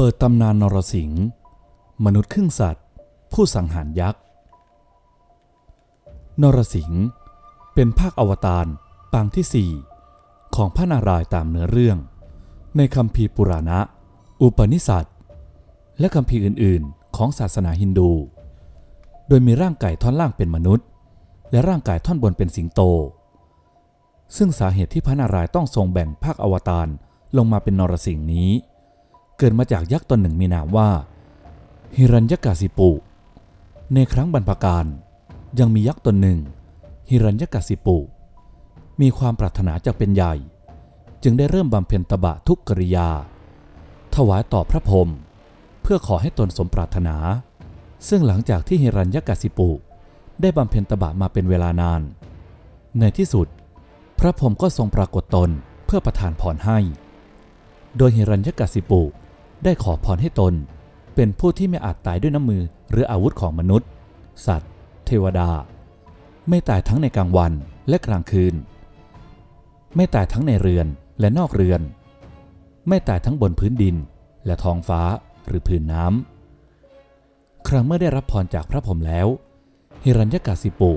เปิดตำนานนรสิงห์มนุษย์ครึ่งสัตว์ ผู้สังหารยักษ์ นรสิงห์เป็นภาคอวตารปางที่สี่ของพระนารายณ์ตามเนื้อเรื่อง ในคัมภีร์ปุราณะ อุปนิสัตและคัมภีร์อื่นๆ ของศาสนาฮินดู โดยมีร่างกายท่อนล่างเป็นมนุษย์ และร่างกายท่อนบนเป็นสิงโต ซึ่งสาเหตุที่พระนารายณ์ต้องทรงแบ่งภาคอวตารลงมาเป็นนรสิงห์นี้เเกิดมาจากยักษ์ตนหนึ่งมีนามว่าฮิรัญยกาสิปุ ในครั้งบรรพการยังมียักษ์ตนหนึ่งฮิรัญยกาสิปุ มีความปรารถนาจะเป็นใหญ่ จึงได้เริ่มบำเพ็ญตบะทุกกริยา ถวายต่อพระพรหมเพื่อขอให้ตนสมปรารถนา ซึ่งหลังจากที่ฮิรัญยกาสิปุได้บำเพ็ญตบะมาเป็นเวลานาน ในที่สุด พระพรหมก็ทรงปรากฏตนเพื่อประทานพรให้ โดยฮิรัญยกาสิปุ ได้ขอพรให้ตน เป็นผู้ที่ไม่อาจตายด้วยน้ำมือหรืออาวุธของมนุษย์ สัตว์ เทวดา ไม่ตายทั้งในกลางวันและกลางคืน ไม่ตายทั้งในเรือนและนอกเรือน ไม่ตายทั้งบนพื้นดิน และท้องฟ้าหรือพื้นน้ำ ครั้งเมื่อได้รับพรจากพระพรหมแล้ว ฮิรัญยกาสิปุ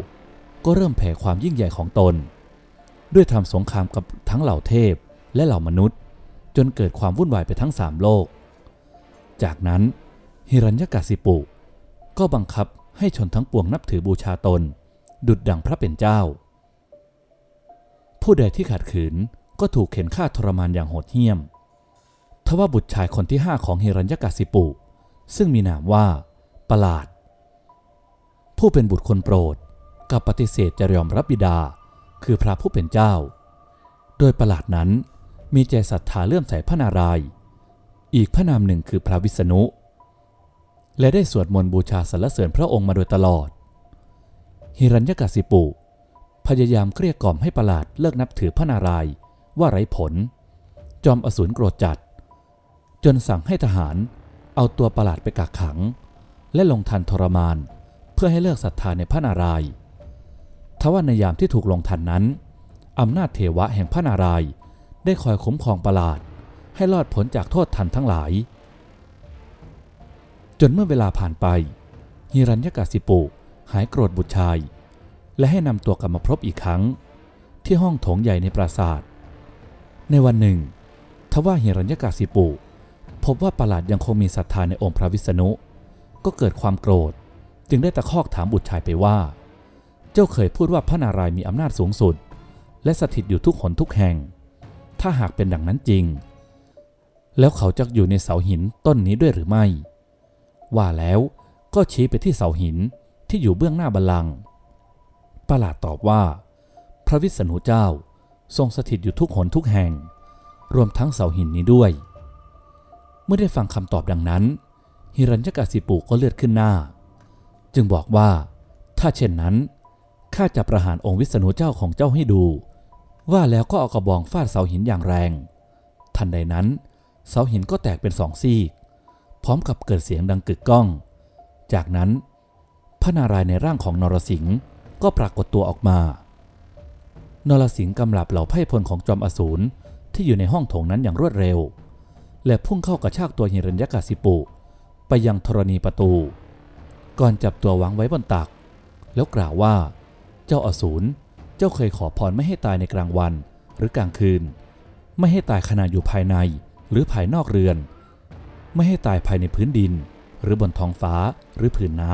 ก็เริ่มแผ่ความยิ่งใหญ่ของตน ด้วยทำสงครามกับทั้งเหล่าเทพและเหล่ามนุษย์ จนเกิดความวุ่นวายไปทั้งสามโลก จากนั้นฮิรัญยกาสิปุ ก็บังคับให้ชนทั้งปวงนับถือบูชาตน ดุดดังพระเป็นเจ้า ผู้ใดที่ขัดขืนก็ถูกเข็นฆ่าทรมานอย่างโหดเหี้ยม ทว่าบุตรชายคนที่ห้าของฮิรัญยกาสิปุ ซึ่งมีนามว่า ประหลาด ผู้เป็นบุตรคนโปรดกับปฏิเสธจะยอมรับบิดา คือพระผู้เป็นเจ้า โดยประหลาดนั้นมีใจศรัทธาเลื่อมใสพระนารายณ์ อีกพระนามหนึ่งคือพระวิษณุ และได้สวดมนต์บูชาสรรเสริญพระองค์มาโดยตลอด ฮิรัญยกาสิปุ พยายามเกลี้ยกล่อมให้ประหลาดเลิกนับถือพระนารายณ์ว่าไร้ผล จอมอสูรโกรธจัด จนสั่งให้ทหารเอาตัวประหลาดไปกักขัง และลงทันทรมาน เพื่อให้เลิกศรัทธาในพระนารายณ์ทว่าในยามที่ถูกลงทันนั้นอำนาจเทวะแห่งพระนารายณ์ได้คอยคุ้มครองประหลาด ให้รอดพ้นจากโทษทันทั้งหลาย จนเมื่อเวลาผ่านไปฮิรัญยกาสิปุหายโกรธบุตรชาย และให้นำตัวกลับมาพบอีกครั้ง ที่ห้องโถงใหญ่ในปราสาท ในวันหนึ่ง ทว่าฮิรัญยกาสิปุพบว่าประหลาดยังคงมีศรัทธาในองค์พระวิษณุ ก็เกิดความโกรธ จึงได้ตะคอกถามบุตรชายไปว่า เจ้าเคยพูดว่าพระนารายมีอำนาจสูงสุด และสถิตอยู่ทุกหนทุกแห่ง ถ้าหากเป็นดังนั้นจริง แล้วเขาจะอยู่ในเสาหินต้นนี้ด้วยหรือไม่ ว่าแล้วก็ชี้ไปที่เสาหินที่อยู่เบื้องหน้าบัลลังก์ประหลาดตอบว่า พระวิษณุเจ้าทรงสถิตอยู่ทุกหนทุกแห่ง รวมทั้งเสาหินนี้ด้วย เมื่อได้ฟังคำตอบดังนั้น ฮิรัญยกาสิปุก็เลือดขึ้นหน้า จึงบอกว่า ถ้าเช่นนั้นข้าจะประหารองค์วิษณุเจ้าของเจ้าให้ดู ว่าแล้วก็เอากระบองฟาดเสาหินอย่างแรง ทันใดนั้น เสาหินก็แตกเป็นสองซีกพร้อมกับเกิดเสียงดังกึกก้อง จากนั้น พระนารายณ์ในร่างของนรสิงห์ก็ปรากฏตัวออกมา นรสิงห์กำลับเหล่าไพ่พลของจอมอสูรที่อยู่ในห้องโถงนั้นอย่างรวดเร็ว และพุ่งเข้ากระชากตัวฮิรัญยกาสิปุ ไปยังธรณีประตู ก่อนจับตัววางไว้บนตัก แล้วกล่าวว่า เจ้าอสูรเจ้าเคยขอพรไม่ให้ตายในกลางวันหรือกลางคืน ไม่ให้ตายขณะอยู่ภายใน หรือภายนอกเรือน ไม่ให้ตายภายในพื้นดิน หรือบนท้องฟ้าหรือผืนน้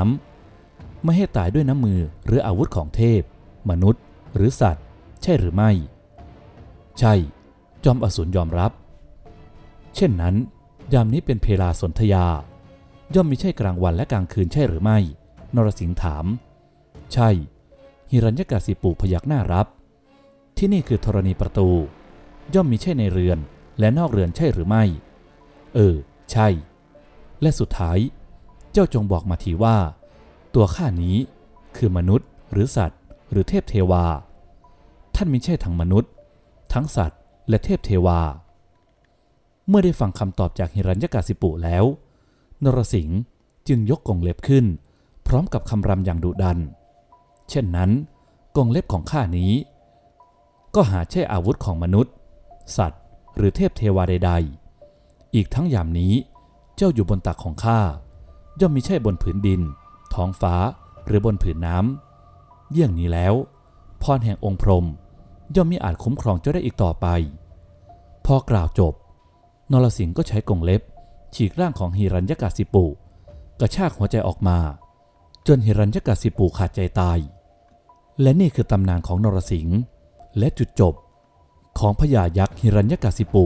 ำไม่ให้ตายด้วยน้ำมือหรืออาวุธของเทพ มนุษย์ หรือสัตว์ ใช่หรือไม่ ใช่ จอมอสูรยอมรับ เช่นนั้น ยามนี้เป็นเพลาสนธยา ย่อมมีใช่กลางวันและกลางคืนใช่หรือไม่ นรสิงห์ถาม ใช่ฮิรัญยกาสิปุพยักหน้ารับ ที่นี่คือธรณีประตู ย่อมมีใช่ในเรือน และนอกเรือนใช่หรือไม่ เออ ใช่ และสุดท้าย เจ้าจงบอกมาทีว่า ตัวข้านี้คือมนุษย์หรือสัตว์ หรือเทพเทวา ท่านมิใช่ทั้งมนุษย์ ทั้งสัตว์ และเทพเทวา เมื่อได้ฟังคำตอบจากฮิรัญยกาสิปุแล้ว นรสิงห์จึงยกกงเล็บขึ้น พร้อมกับคำรำอย่างดุดัน เช่นนั้น กงเล็บของข้านี้ ก็หาใช่อาวุธของมนุษย์ สัตว์ หรือเทพเทวาใดๆ อีกทั้งยามนี้เจ้าอยู่บนตักของข้า ย่อมมิใช่บนผืนดิน ท้องฟ้าหรือบนผืนน้ำเยี่ยงนี้แล้ว พรแห่งองค์พรหมย่อมมิอาจคุ้มครองเจ้าได้อีกต่อไป พอกล่าวจบ นรสิงห์ก็ใช้กงเล็บ ฉีกร่างของฮิรัญยกาสิปุ กระชากหัวใจออกมา จนฮิรัญยกาสิปุขาดใจตาย และนี่คือตำนานของนรสิงห์และจุดจบ ของพญายักษ์ฮิรัญยกาสิปุ